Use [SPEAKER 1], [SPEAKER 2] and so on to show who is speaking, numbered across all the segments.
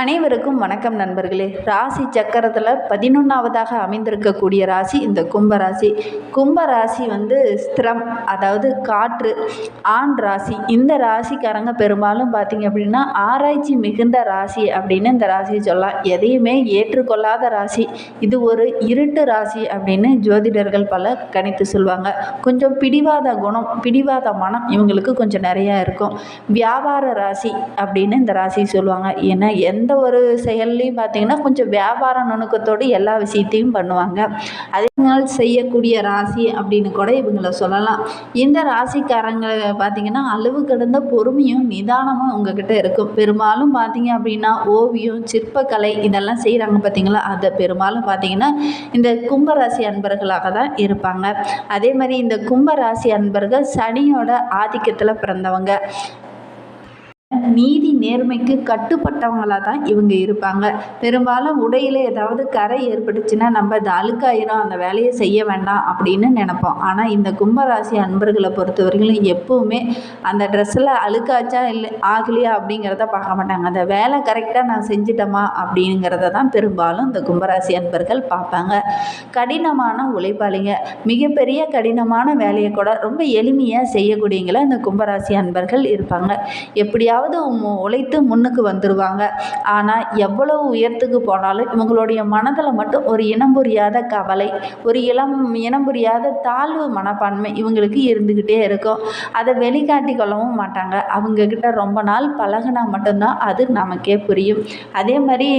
[SPEAKER 1] அனைவருக்கும் வணக்கம் நண்பர்களே. ராசி சக்கரத்தில் பதினொன்றாவதாக அமைந்திருக்கக்கூடிய ராசி இந்த கும்பராசி. கும்பராசி வந்து ஸ்திரம் அதாவது காற்று ஆண் ராசி. இந்த ராசிக்காரங்க பெரும்பாலும் பார்த்தீங்க அப்படின்னா ஆராய்ச்சி மிகுந்த ராசி அப்படின்னு இந்த ராசியை சொல்லலாம். எதையுமே ஏற்றுக்கொள்ளாத ராசி. இது ஒரு இருட்டு ராசி அப்படின்னு ஜோதிடர்கள் பல கணித்து சொல்லுவாங்க கொஞ்சம் பிடிவாத குணம் பிடிவாத மனம் இவங்களுக்கு கொஞ்சம் நிறையா இருக்கும். வியாபார ராசி அப்படின்னு இந்த ராசி சொல்லுவாங்க ஏன்னா எந்த எந்த ஒரு செயல்லையும் பார்த்தீங்கன்னா கொஞ்சம் வியாபார நுணுக்கத்தோடு எல்லா விஷயத்தையும் பண்ணுவாங்க. அதனால் செய்யக்கூடிய ராசி அப்படின்னு கூட இவங்களை சொல்லலாம். இந்த ராசிக்காரங்க பார்த்தீங்கன்னா அளவு கடந்த பொறுமையும் நிதானமும் உங்ககிட்ட இருக்கும். பெரும்பாலும் பார்த்தீங்க அப்படின்னா ஓவியம் சிற்பக்கலை இதெல்லாம் செய்கிறாங்க பார்த்தீங்களா? அதை பெரும்பாலும் பார்த்தீங்கன்னா இந்த கும்பராசி அன்பர்களாக தான் இருப்பாங்க. அதே மாதிரி இந்த கும்பராசி அன்பர்கள் சனியோட ஆதிக்கத்தில் பிறந்தவங்க. நீதி நேர்மைக்கு கட்டுப்பட்டவங்களாக தான் இவங்க இருப்பாங்க. பெரும்பாலும் உடையில் ஏதாவது கரை ஏற்பட்டுச்சுன்னா நம்ம அது அழுக்காயிரும் அந்த வேலையை செய்ய வேண்டாம் அப்படின்னு நினைப்போம். ஆனால் இந்த கும்பராசி அன்பர்களை பொறுத்தவரையிலும் எப்போவுமே அந்த ட்ரெஸ்ஸில் அழுக்காச்சா இல்லை ஆகலையா அப்படிங்கிறத பார்க்க மாட்டாங்க. அந்த வேலை கரெக்டாக நான் செஞ்சிட்டோமா அப்படிங்கிறத தான் பெரும்பாலும் இந்த கும்பராசி அன்பர்கள் பார்ப்பாங்க. கடினமான உழைப்பாளிங்க. மிகப்பெரிய கடினமான வேலையை கூட ரொம்ப எளிமையாக செய்யக்கூடியங்கள இந்த கும்பராசி அன்பர்கள் இருப்பாங்க. எப்படியாவது உழைத்து முன்னுக்கு வந்துடுவாங்க ஆனால் எவ்வளவு உயரத்துக்கு போனாலும் இவங்களுடைய மனதில் மட்டும் ஒரு இனம் புரியாத கவலை ஒரு இளம் இனம் புரியாத தாழ்வு மனப்பான்மை இவங்களுக்கு இருந்துக்கிட்டே இருக்கும். அதை வெளிக்காட்டி கொள்ளவும் மாட்டாங்க. அவங்கக்கிட்ட ரொம்ப நாள் பழகுனா மட்டும்தான் அது நமக்கே புரியும். அதே மாதிரி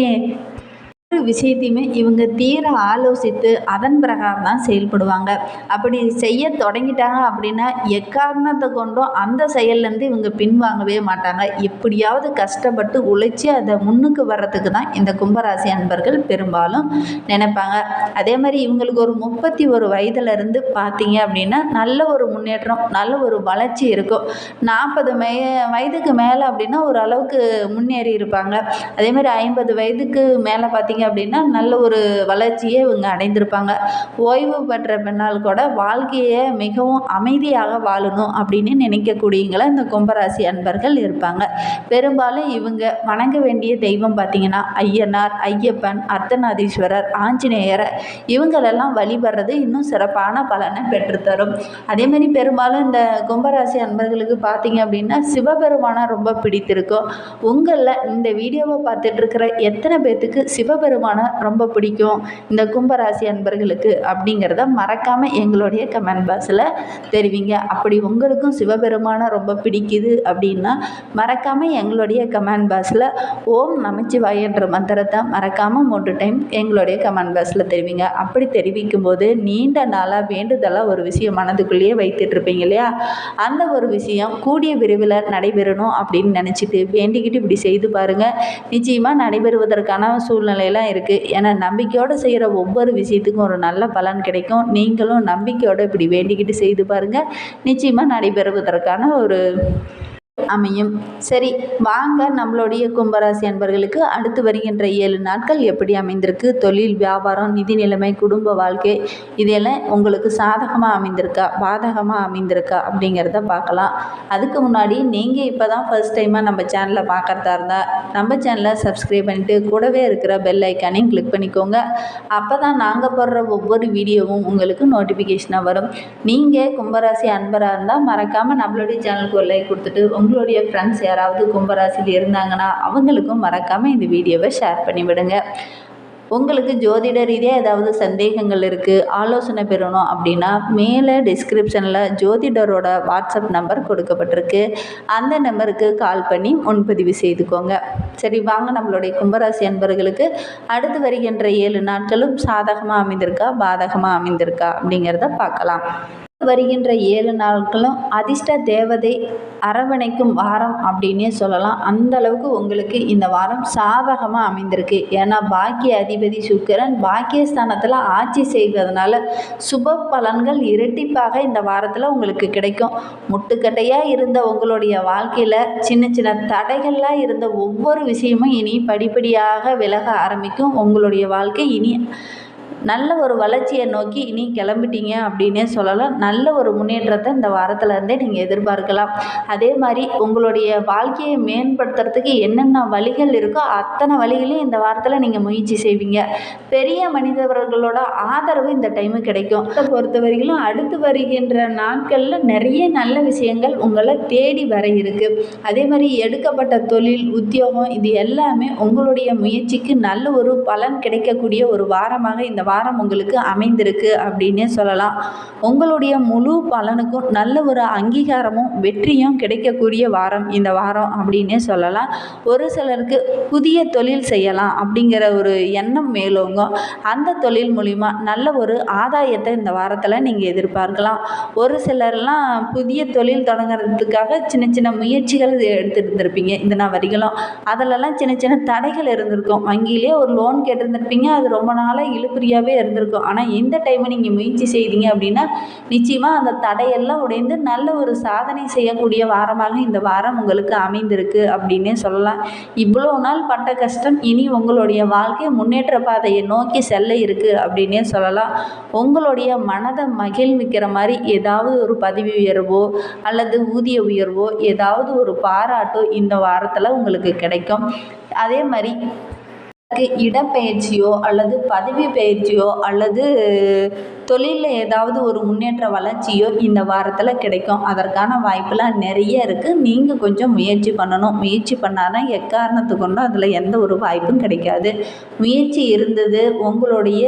[SPEAKER 1] ஒவ்வொரு விஷயத்தையுமே இவங்க தீர ஆலோசித்து அதன் பிரகாரம் தான் செயல்படுவாங்க. அப்படி செய்ய தொடங்கிட்டாங்க அப்படின்னா எக்காரணத்தை கொண்டும் அந்த செயல்லேருந்து இவங்க பின்வாங்கவே மாட்டாங்க. எப்படியாவது கஷ்டப்பட்டு உழைச்சி அதை முன்னுக்கு வர்றதுக்கு தான் இந்த கும்பராசி அன்பர்கள் பெரும்பாலும் நினைப்பாங்க. அதே மாதிரி இவங்களுக்கு ஒரு முப்பத்தி ஒரு வயதுலேருந்து பார்த்தீங்க அப்படின்னா நல்ல ஒரு முன்னேற்றம் நல்ல ஒரு வளர்ச்சி இருக்கும். நாற்பது மே வயதுக்கு மேலே அப்படின்னா ஓரளவுக்கு முன்னேறி இருப்பாங்க. அதே மாதிரி ஐம்பது வயதுக்கு மேலே பார்த்தீங்க அப்படின்னா நல்ல ஒரு வளர்ச்சியை இவங்க அடைந்திருப்பாங்க. ஓய்வு பெற்ற பெண்ணால் கூட வாழ்க்கையை மிகவும் அமைதியாக வாழணும் அப்படின்னு நினைக்கக்கூடியவங்களை இந்த கும்பராசி அன்பர்கள் இருப்பாங்க. பெரும்பாலும் இவங்க வணங்க வேண்டிய தெய்வம் பார்த்தீங்கன்னா ஐயனார் ஐயப்பன் அர்த்தநாதீஸ்வரர் ஆஞ்சநேயர். இவங்களெல்லாம் வழிபடுறது இன்னும் சிறப்பான பலனை பெற்றுத்தரும். அதே மாதிரி பெரும்பாலும் இந்த கும்பராசி அன்பர்களுக்கு பார்த்தீங்க அப்படின்னா சிவபெருமானை ரொம்ப பிடித்திருக்கும். உங்களில் இந்த வீடியோவை பார்த்துட்டு இருக்கிற எத்தனை பேர்த்துக்கு சிவபெருமானை ரொம்ப பிடிக்கும். இந்த கும்பராசி அன்பர்களுக்கு அப்படிங்கிறத மறக்காமல் எங்களுடைய கமெண்ட் பாக்ஸில் தெரிவிங்க. அப்படி உங்களுக்கும் சிவபெருமானை ரொம்ப பிடிக்குது அப்படின்னா மறக்காமல் எங்களுடைய கமெண்ட் பாக்ஸில் ஓம் நமச்சிவாயன்ற மந்திரத்தை மறக்காமல் மூன்று டைம் எங்களுடைய கமெண்ட் பாக்ஸில் தெரிவிங்க. அப்படி தெரிவிக்கும் போது நீண்ட நாளாக வேண்டுதலாக ஒரு விஷயம் மனதுக்குள்ளேயே வைத்துட்டு இருப்பீங்க இல்லையா? அந்த ஒரு விஷயம் கூடிய விரைவில் நடைபெறணும் அப்படின்னு நினச்சிட்டு வேண்டிக்கிட்டு இப்படி செய்து பாருங்கள் நிச்சயமாக நடைபெறுவதற்கான சூழ்நிலையில் சூழ்நிலையெல்லாம் இருக்குது ஏன்னா நம்பிக்கையோடு செய்கிற ஒவ்வொரு விஷயத்துக்கும் ஒரு நல்ல பலன் கிடைக்கும். நீங்களும் நம்பிக்கையோடு இப்படி வேண்டிக்கிட்டு செய்து பாருங்கள் நிச்சயமாக நடைபெறுவதற்கான ஒரு அமையும். சரி வாங்க நம்மளுடைய கும்பராசி அன்பர்களுக்கு அடுத்து வருகின்ற ஏழு நாட்கள் எப்படி அமைந்திருக்கு? தொழில் வியாபாரம் நிதி நிலைமை குடும்ப வாழ்க்கை இதெல்லாம் உங்களுக்கு சாதகமாக அமைந்திருக்கா? பாதகமாக அமைந்திருக்கா? அப்படிங்கிறத பார்க்கலாம். அதுக்கு முன்னாடி நீங்கள் இப்போ தான் ஃபர்ஸ்ட் டைமாக நம்ம சேனலை பார்க்குறதா இருந்தால் நம்ம சேனலை சப்ஸ்கிரைப் பண்ணிவிட்டு கூடவே இருக்கிற பெல் ஐக்கானையும் கிளிக் பண்ணிக்கோங்க. அப்போ தான் நாங்கள் போடுற ஒவ்வொரு வீடியோவும் உங்களுக்கு நோட்டிஃபிகேஷனாக வரும். நீங்கள் கும்பராசி அன்பராக இருந்தால் மறக்காமல் நம்மளுடைய சேனலுக்கு ஒரு லைக் கொடுத்துட்டு உங்களுடைய ஃப்ரெண்ட்ஸ் யாராவது கும்பராசியில் இருந்தாங்கன்னா அவங்களுக்கும் மறக்காமல் இந்த வீடியோவை ஷேர் பண்ணிவிடுங்க உங்களுக்கு ஜோதிட ரீதியாக ஏதாவது சந்தேகங்கள் இருக்குது ஆலோசனை பெறணும் அப்படின்னா மேலே டிஸ்கிரிப்ஷனில் ஜோதிடரோட வாட்ஸ்அப் நம்பர் கொடுக்கப்பட்டிருக்கு. அந்த நம்பருக்கு கால் பண்ணி முன்பதிவு செய்துக்கோங்க. சரி வாங்க நம்மளுடைய கும்பராசி அன்பர்களுக்கு அடுத்து வருகின்ற ஏழு நாட்களும் சாதகமாக அமைந்திருக்கா பாதகமாக அமைந்திருக்கா அப்படிங்கிறத பார்க்கலாம். வருகின்ற ஏழு நாட்களும் அதிர்ஷ்ட தேவதை அரவணைக்கும் வாரம் அப்படின்னே சொல்லலாம். அந்த அளவுக்கு உங்களுக்கு இந்த வாரம் சாதகமாக அமைந்திருக்கு. ஏன்னா பாக்கிய அதிபதி சுக்கிரன் பாக்கியஸ்தானத்தில் ஆட்சி செய்வதனால சுப பலன்கள் இரட்டிப்பாக இந்த வாரத்தில் உங்களுக்கு கிடைக்கும். முட்டுக்கட்டையாக இருந்த உங்களுடைய வாழ்க்கையில் சின்ன சின்ன தடைகள்லாம் இருந்த ஒவ்வொரு விஷயமும் இனி படிப்படியாக விலக ஆரம்பிக்கும். உங்களுடைய வாழ்க்கை இனி நல்ல ஒரு வளர்ச்சியை நோக்கி இனி கிளம்பிட்டீங்க அப்படின்னே சொல்லலாம். நல்ல ஒரு முன்னேற்றத்தை இந்த வாரத்தில் இருந்தே நீங்கள் எதிர்பார்க்கலாம். அதே மாதிரி உங்களுடைய வாழ்க்கையை மேம்படுத்துறதுக்கு என்னென்ன வழிகள் இருக்கோ அத்தனை வழிகளையும் இந்த வாரத்தில் நீங்கள் முயற்சி செய்வீங்க. பெரிய மனிதர்களோட ஆதரவு இந்த டைமு கிடைக்கும். அதை பொறுத்த வரைக்கும் அடுத்து வருகின்ற நாட்களில் நிறைய நல்ல விஷயங்கள் உங்களை தேடி வர இருக்குது அதே மாதிரி எடுக்கப்பட்ட தொழில் உத்தியோகம் இது எல்லாமே உங்களுடைய முயற்சிக்கு நல்ல ஒரு பலன் கிடைக்கக்கூடிய ஒரு வாரமாக இந்த இந்த வாரம் உங்களுக்கு அமைந்திருக்கு அப்படின்னே சொல்லலாம். உங்களுடைய முழு பலனுக்கும் நல்ல ஒரு அங்கீகாரமும் வெற்றியும் கிடைக்கக்கூடிய வாரம் இந்த வாரம் அப்படின்னே சொல்லலாம். ஒரு சிலருக்கு புதிய தொழில் செய்யலாம் அப்படிங்கிற ஒரு எண்ணம் மேலோங்க. அந்த தொழில் மூலிமா நல்ல ஒரு ஆதாயத்தை இந்த வாரத்தில் நீங்கள் எதிர்பார்க்கலாம். ஒரு சிலர்லாம் புதிய தொழில் தொடங்குறதுக்காக சின்ன சின்ன முயற்சிகள் எடுத்துகிட்டு இருந்திருப்பீங்க இந்த நான் வரிகளும். அதிலெல்லாம் சின்ன சின்ன தடைகள் இருந்திருக்கும். வங்கியிலே ஒரு லோன் கேட்டிருந்திருப்பீங்க. அது ரொம்ப நாளாக இழுபறியாகவே இருந்திருக்கும். ஆனால் இந்த டைமை நீங்கள் முயற்சி செய்தீங்க அப்படின்னா நிச்சயமாக அந்த தடையெல்லாம் உடைந்து நல்ல ஒரு சாதனை செய்யக்கூடிய வாரமாக இந்த வாரம் உங்களுக்கு அமைந்திருக்கு அப்படின்னே சொல்லலாம். இவ்வளோ நாள் பட்ட கஷ்டம் இனி உங்களுடைய வாழ்க்கை முன்னேற்ற பாதையை நோக்கி செல்ல இருக்குது அப்படின்னே சொல்லலாம். உங்களுடைய மனதை மகிழ்விக்கிற மாதிரி ஏதாவது ஒரு பதவி உயர்வோ அல்லது ஊதிய உயர்வோ ஏதாவது ஒரு பாராட்டோ இந்த வாரத்தில் உங்களுக்கு கிடைக்கும். அதே மாதிரி இடப்பெயர்ச்சியோ அல்லது பதவி பெயர்ச்சியோ அல்லது தொழிலில் ஏதாவது ஒரு முன்னேற்ற வளர்ச்சியோ இந்த வாரத்தில் கிடைக்கும். அதற்கான வாய்ப்பெலாம் நிறைய இருக்குது நீங்கள் கொஞ்சம் முயற்சி பண்ணணும். முயற்சி பண்ணாதான் எக்காரணத்து கொண்டும் அதில் எந்த ஒரு வாய்ப்பும் கிடைக்காது. முயற்சி இருந்தது உங்களுடைய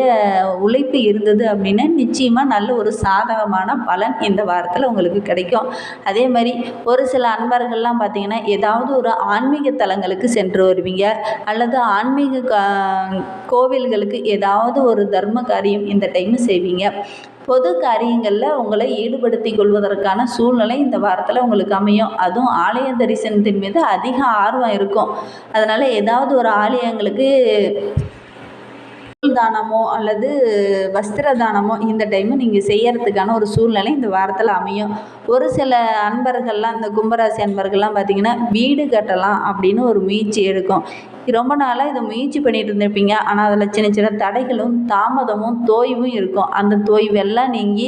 [SPEAKER 1] உழைப்பு இருந்தது அப்படின்னா நிச்சயமாக நல்ல ஒரு சாதகமான பலன் இந்த வாரத்தில் உங்களுக்கு கிடைக்கும். அதே மாதிரி ஒரு சில அன்பர்கள்லாம் பார்த்திங்கன்னா ஏதாவது ஒரு ஆன்மீக தலங்களுக்கு சென்று வருவீங்க. அல்லது ஆன்மீக கா கோவில்களுக்கு ஏதாவது ஒரு தர்ம காரியம் இந்த டைம் செய்வீங்க. பொது காரியங்களில் உங்களை ஈடுபடுத்தி கொள்வதற்கான சூழ்நிலை இந்த வாரத்தில் உங்களுக்கு அமையும். அதுவும் ஆலய தரிசனத்தின் மீது அதிக ஆர்வம் இருக்கும். அதனால் ஏதாவது ஒரு ஆலயங்களுக்கு தானமோ அல்லது வஸ்திர தானமோ இந்த டைமு நீங்கள் செய்யறதுக்கான ஒரு சூழ்நிலை இந்த வாரத்தில் அமையும். ஒரு சில அன்பர்கள்லாம் இந்த கும்பராசி அன்பர்கள்லாம் பார்த்திங்கன்னா வீடு கட்டலாம் அப்படின்னு ஒரு முயற்சி எடுக்கும். ரொம்ப நாளாக இதை முயற்சி பண்ணிகிட்டு இருந்திருப்பீங்க. ஆனால் அதில் சின்ன சின்ன தடைகளும் தாமதமும் தோய்வும் இருக்கும். அந்த தோய்வெல்லாம் நீங்கி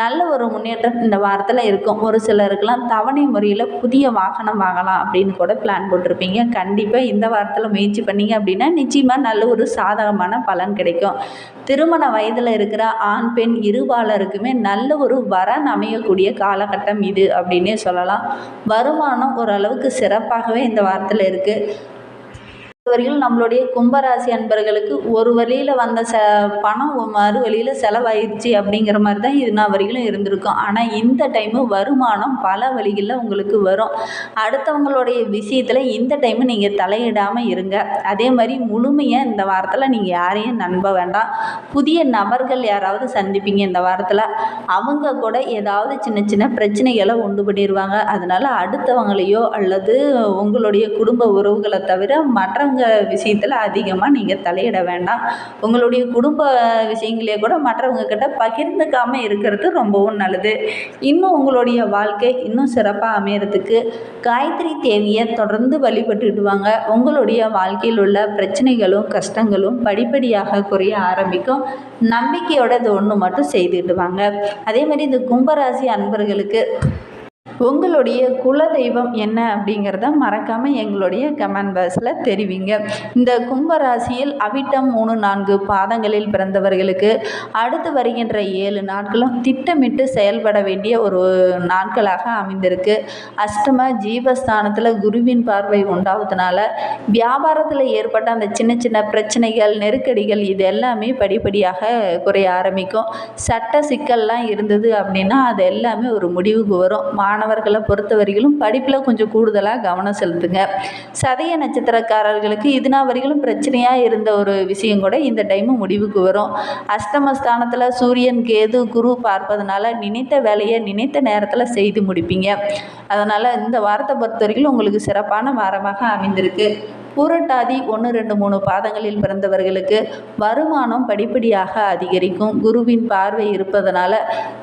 [SPEAKER 1] நல்ல ஒரு முன்னேற்றம் இந்த வாரத்தில் இருக்கும். ஒரு சிலருக்கெல்லாம் தவணை முறையில் புதிய வாகனம் வாங்கலாம் அப்படின்னு கூட பிளான் போட்டிருப்பீங்க. கண்டிப்பாக இந்த வாரத்தில் முயற்சி பண்ணீங்க அப்படின்னா நிச்சயமாக நல்ல ஒரு சாதகமான பலன் கிடைக்கும். திருமண வயதில் இருக்கிற ஆண் பெண் இருபாலருக்குமே நல்ல ஒரு வரன் அமையக்கூடிய காலகட்டம் இது அப்படின்னே சொல்லலாம். வருமானம் ஓரளவுக்கு சிறப்பாகவே இந்த வாரத்தில் இருக்குது வரையும் நம்மளுடைய கும்பராசி அன்பர்களுக்கு ஒரு வழியில் வந்த ச பணம் மறு வழியில் செலவாயிடுச்சு அப்படிங்கிற மாதிரி தான் இது நான் வரையிலும் இருந்திருக்கும். ஆனால் இந்த டைமு வருமானம் பல வழிகளில் உங்களுக்கு வரும். அடுத்தவங்களுடைய விஷயத்தில் இந்த டைமு நீங்கள் தலையிடாமல் இருங்க. அதே மாதிரி முழுமையாக இந்த வாரத்தில் நீங்கள் யாரையும் நம்ப வேண்டாம். புதிய நபர்கள் யாராவது சந்திப்பீங்க இந்த வாரத்தில். அவங்க கூட ஏதாவது சின்ன சின்ன பிரச்சனைகளை உண்டு பண்ணிடுவாங்க அதனால் அடுத்தவங்களையோ அல்லது உங்களுடைய குடும்ப உறவுகளை தவிர மற்ற மற்றவங்க விஷயத்தில் அதிகமாக நீங்கள் தலையிட வேண்டாம். உங்களுடைய குடும்ப விஷயங்களே கூட மற்றவங்க கிட்ட பகிர்ந்துக்காமல் இருக்கிறது ரொம்பவும் நல்லது. இன்னும் உங்களுடைய வாழ்க்கை இன்னும் சிறப்பாக அமையறதுக்கு காயத்ரி தேவியை தொடர்ந்து வழிபட்டுட்டு வாங்க. உங்களுடைய வாழ்க்கையில் உள்ள பிரச்சனைகளும் கஷ்டங்களும் படிப்படியாக குறைய ஆரம்பிக்கும். நம்பிக்கையோட இது ஒன்று மட்டும் செய்துட்டு வாங்க. அதே மாதிரி இந்த கும்பராசி அன்பர்களுக்கு உங்களுடைய குலதெய்வம் என்ன அப்படிங்கிறத மறக்காமல் எங்களுடைய கமெண்ட் பாக்ஸில் தெரிவிங்க. இந்த கும்பராசியில் அவிட்டம் மூணு நான்கு பாதங்களில் பிறந்தவர்களுக்கு அடுத்து வருகின்ற ஏழு நாட்களும் திட்டமிட்டு செயல்பட வேண்டிய ஒரு நாட்களாக அமைந்திருக்கு. அஷ்டம ஜீவஸ்தானத்தில் குருவின் பார்வை உண்டாவதுனால வியாபாரத்தில் ஏற்பட்ட அந்த சின்ன சின்ன பிரச்சனைகள் நெருக்கடிகள் இது எல்லாமே படிப்படியாக குறைய ஆரம்பிக்கும். சட்ட சிக்கல்லாம் இருந்தது அப்படின்னா அது எல்லாமே ஒரு முடிவுக்கு வரும். மாணவர்களை பொறுத்த வரையிலும் படிப்பில் கொஞ்சம் கூடுதலாக கவனம் செலுத்துங்க. சதய நட்சத்திரக்காரர்களுக்கு இதுனா வரையிலும் பிரச்சனையாக இருந்த ஒரு விஷயம் கூட இந்த டைமு முடிவுக்கு வரும். அஷ்டமஸ்தானத்தில் சூரியன் கேது குரு பார்ப்பதனால நினைத்த வேலையை நினைத்த நேரத்தில் செய்து முடிப்பீங்க. அதனால் இந்த வாரத்தை பொறுத்த வரைக்கும் உங்களுக்கு சிறப்பான வாரமாக அமைந்திருக்கு. பூரட்டாதி ஒன்று ரெண்டு மூணு பாதங்களில் பிறந்தவர்களுக்கு வருமானம் படிப்படியாக அதிகரிக்கும். குருவின் பார்வை இருப்பதனால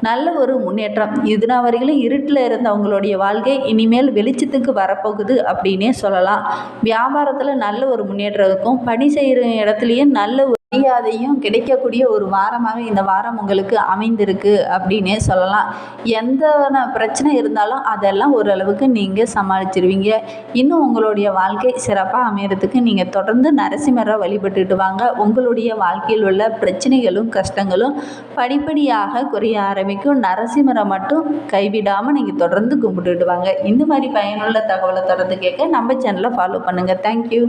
[SPEAKER 1] நல்ல ஒரு முன்னேற்றம். இதுனா வரையிலும் இருட்டில் இருந்தவங்களுடைய வாழ்க்கை இனிமேல் வெளிச்சத்துக்கு வரப்போகுது அப்படின்னே சொல்லலாம். வியாபாரத்தில் நல்ல ஒரு முன்னேற்றம் இருக்கும். பணி செய்கிற இடத்துலையும் நல்ல மரியாதையும் கிடைக்கக்கூடிய ஒரு வாரமாக இந்த வாரம் உங்களுக்கு அமைந்திருக்கு அப்படின்னே சொல்லலாம். எந்த பிரச்சனை இருந்தாலும் அதெல்லாம் ஓரளவுக்கு நீங்கள் சமாளிச்சிருவீங்க. இன்னும் உங்களுடைய வாழ்க்கை சிறப்பாக அமையறதுக்கு நீங்கள் தொடர்ந்து நரசிம்மரை வழிபட்டுட்டு வாங்க. உங்களுடைய வாழ்க்கையில் உள்ள பிரச்சனைகளும் கஷ்டங்களும் படிப்படியாக குறைய ஆரம்பிக்கும். நரசிம்மரை மட்டும் கைவிடாமல் நீங்கள் தொடர்ந்து கும்பிட்டுட்டு வாங்க. இந்த மாதிரி பயனுள்ள தகவலை தொடர்ந்து கேட்க நம்ம சேனலை ஃபாலோ பண்ணுங்கள் தேங்க்யூ